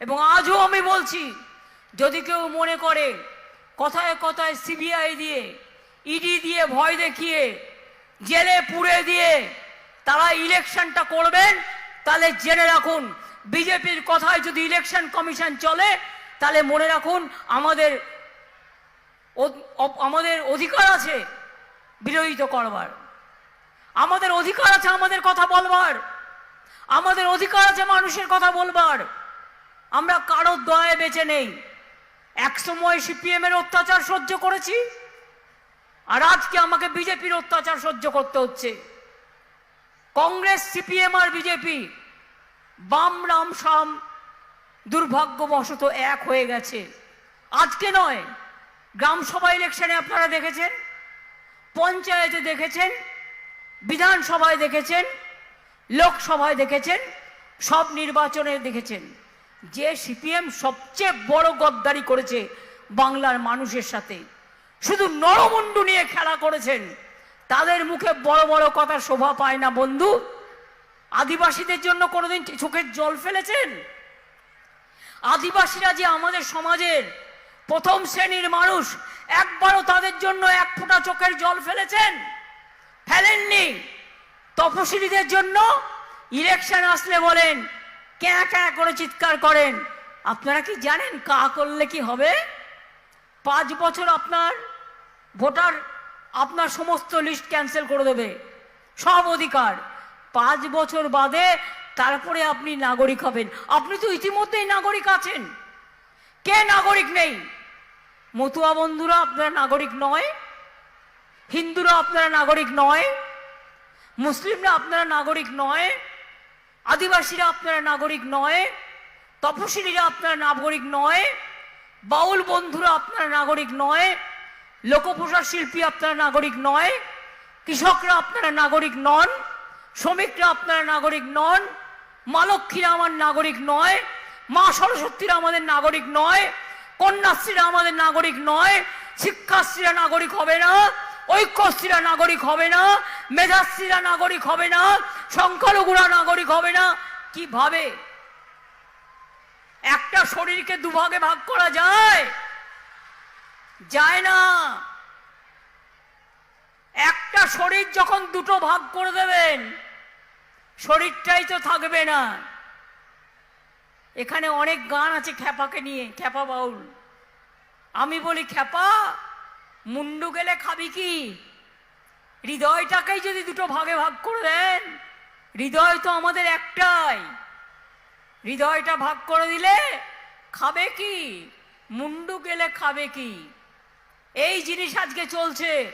এবং আজও আমি বলছি, যদি কেউ মনে করে কথায় কথায় সিবিআই দিয়ে ইডি দিয়ে ভয় দেখিয়ে, জেলে পুড়ে দিয়ে তারা ইলেকশনটা করবেন, তাহলে জেনে রাখুন, বিজেপির কথায় যদি ইলেকশন কমিশন চলে, তাহলে মনে রাখুন আমাদের আমাদের অধিকার আছে বিরোধিত করবার। আমাদের অধিকার আছে আমাদের কথা বলবার। আমাদের অধিকার আছে মানুষের কথা বলবার। আমরা কারোর দয়ে বেঁচে নেই। এক সময় সিপিএম এর অত্যাচার সহ্য করেছি, আর আজকে আমাকে বিজেপির অত্যাচার সহ্য করতে হচ্ছে। কংগ্রেস, সিপিএম আর বিজেপি বাম, রাম, সাম দুর্ভাগ্যবশত এক হয়ে গেছে। আজকে নয়, গ্রাম সভা ইলেকশনে আপনারা দেখেছেন, পঞ্চায়েতে দেখেছেন, বিধানসভায় দেখেছেন, লোকসভায় দেখেছেন, সব নির্বাচনে দেখেছেন। যে সিপিএম সবচেয়ে বড় গদ্দারি করেছে বাংলার মানুষের সাথে। শুধু নরমুন্ডু নিয়ে খেলা করেছেন। তাদের মুখে বড় বড় কথা শোভা পায় না বন্ধু। আদিবাসীদের জন্য কোনোদিন চোখের জল ফেলেছেন? আদিবাসীরা যে আমাদের সমাজের প্রথম শ্রেণির মানুষ, একবারও তাদের জন্য এক ফোঁটা চোখের জল ফেলেছেন? ফেলেননি। তপশিলীদের জন্য ইলেকশন আসলে বলেন ক্যাঁ করে চিৎকার করেন? আপনারা কি জানেন কা করলে কি হবে? পাঁচ বছর আপনার ভোটার আপনার সমস্ত লিস্ট ক্যান্সেল করে দেবে। সব অধিকার। পাঁচ বছর বাদে তারপরে আপনি নাগরিক হবেন। আপনি তো ইতিমধ্যেই নাগরিক আছেন। কে নাগরিক নেই? মতুয়া বন্ধুরা আপনারা নাগরিক নয়। হিন্দুরা আপনারা নাগরিক নয়। মুসলিমরা আপনারা নাগরিক নয়। আদিবাসীরা আপনারা নাগরিক নয়, তপশিলীরা আপনারা নাগরিক নয়, বাউল বন্ধুরা আপনারা নাগরিক নয়, লোকপ্রসার শিল্পী আপনারা নাগরিক নয়, কৃষকরা আপনারা নাগরিক নন, শ্রমিকরা আপনারা নাগরিক নন, মা লক্ষ্মীরা আমার নাগরিক নয়, মা সরস্বতীরা আমাদের নাগরিক নয়, কন্যাশ্রীরা আমাদের নাগরিক নয়, শিক্ষাশ্রীরা নাগরিক হবে না, ঐক্যশ্রীরা নাগরিক হবে না, মেধাশ্রীরা নাগরিক হবে না সংখ্যালঘুরা নাগরিক হবে না। কীভাবে একটা শরীরকে দুভাগে ভাগ করা যায়? যায় না। একটা শরীর যখন দুটো ভাগ করে দেবেন, শরীরটাই তো থাকবে না। এখানে অনেক গান আছে খ্যাপাকে নিয়ে, খ্যাপা বাউল। আমি বলি, খ্যাপা, মুন্ডু গেলে খাবি কি? হৃদয়টাকেই যদি দুটো ভাগে ভাগ করে দেন হৃদয় তো আমাদের একটাই। হৃদয়টা ভাগ করে দিলে খাবে কি? মুন্ডু গেলে খাবে কি? এই জিনিস আজকে চলছে।